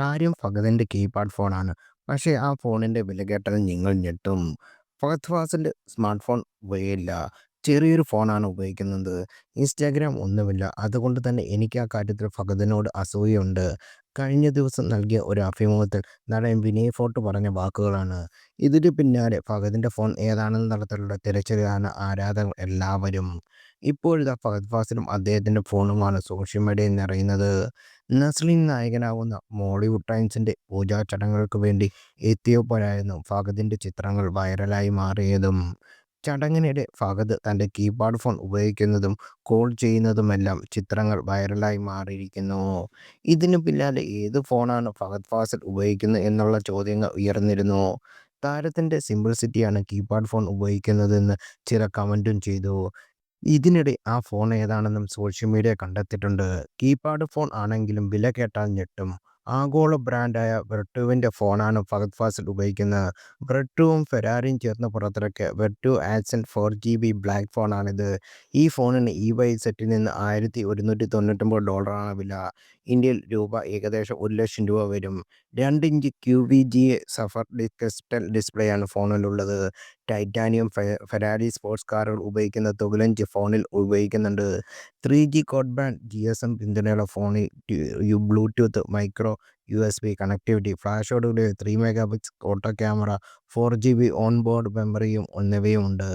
കാര്യം ഫഹദിന്റെ കീപാഡ് ഫോണാണ്. പക്ഷേ ആ ഫോണിന്റെ വില കേട്ടാൽ നിങ്ങൾ ഞെട്ടും. ഫഹദ് ഫാസിൽ സ്മാർട്ട് ഫോൺ ഉപയോഗിക്കില്ല. ചെറിയൊരു ഫോണാണ് ഉപയോഗിക്കുന്നത്. ഇൻസ്റ്റാഗ്രാം ഒന്നുമില്ല. അതുകൊണ്ട് തന്നെ എനിക്ക് ആ കാര്യത്തിൽ ഫഹദിനോട് അസൂയുണ്ട് കഴിഞ്ഞ ദിവസം നൽകിയ ഒരു അഭിമുഖത്തിൽ നടൻ വിനയ് ഫോർട്ട് പറഞ്ഞ വാക്കുകളാണ്. ഇതിന് പിന്നാലെ ഫഹദിന്റെ ഫോൺ ഏതാണെന്ന് തരത്തിലുള്ള തിരച്ചിലാണ് ആരാധകർ എല്ലാവരും. ഇപ്പോഴത്തെ ഫഹദ് ഫാസിലും അദ്ദേഹത്തിന്റെ ഫോണുമാണ് സോഷ്യൽ മീഡിയയിൽ നിറയുന്നത്. നസ്ലിൻ നായകനാകുന്ന മോളിവുഡ് ടൈംസിന്റെ പൂജാ ചടങ്ങുകൾക്ക് വേണ്ടി എത്തിയപ്പോഴായിരുന്നു ഫഹദിന്റെ ചിത്രങ്ങൾ വൈറലായി മാറിയതും. ചടങ്ങിനിടെ ഫഹദ് തന്റെ കീപാഡ് ഫോൺ ഉപയോഗിക്കുന്നതും കോൾ ചെയ്യുന്നതുമെല്ലാം ചിത്രങ്ങൾ വൈറലായി മാറിയിരിക്കുന്നു. ഇതിനു പിന്നാലെ ഏത് ഫോണാണ് ഫഹദ് ഫാസിൽ ഉപയോഗിക്കുന്നത് എന്നുള്ള ചോദ്യങ്ങൾ ഉയർന്നിരുന്നു. താരത്തിന്റെ സിംപിൾസിറ്റിയാണ് കീപാഡ് ഫോൺ ഉപയോഗിക്കുന്നതെന്ന് ചില കമന്റും ചെയ്തു. ഇതിനിടെ ആ ഫോൺ ഏതാണെന്നും സോഷ്യൽ മീഡിയ കണ്ടെത്തിയിട്ടുണ്ട്. കീപാഡ് ഫോൺ ആണെങ്കിലും വില കേട്ടാൽ ഞെട്ടും. ആഗോള ബ്രാൻഡായ വെർട്ടുവിന്റെ ഫോണാണ് ഫഹദ് ഫാസിൽ ഉപയോഗിക്കുന്നത്. വെർട്ടുവും ഫെരാറിയും ചേർന്ന് പുറത്തിറക്കിയ വെർട്ടു ആക്സൻ ഫോർ ജി ബി ബ്ലാക്ക് ഫോണാണിത്. ഈ ഫോണിന് ഇ-വൈ സെറ്റിൽ നിന്ന് ആയിരത്തി ഒരുന്നൂറ്റി തൊണ്ണൂറ്റൊമ്പത് ഡോളറാണ് വില. ഇന്ത്യയിൽ രൂപ ഏകദേശം ഒരു ലക്ഷം രൂപ വരും. രണ്ട് inch Q V G sapphire crystal ഡിസ്പ്ലേയാണ് ഫോണിലുള്ളത്. ടൈറ്റാനിയം ഫെരാരി സ്പോർട്സ് കാറുകൾ ഉപയോഗിക്കുന്ന തുകലഞ്ച് ഫോണിൽ ഉപയോഗിക്കുന്നുണ്ട്. Three G quad band G S M പിന്തുണയുള്ള ഫോണിൽ U bluetooth, micro U S B connectivity ഫ്ലാഷോടുകൂടിയ three mega pix auto camera, four G B on board മെമ്മറിയും എന്നിവയുമുണ്ട്.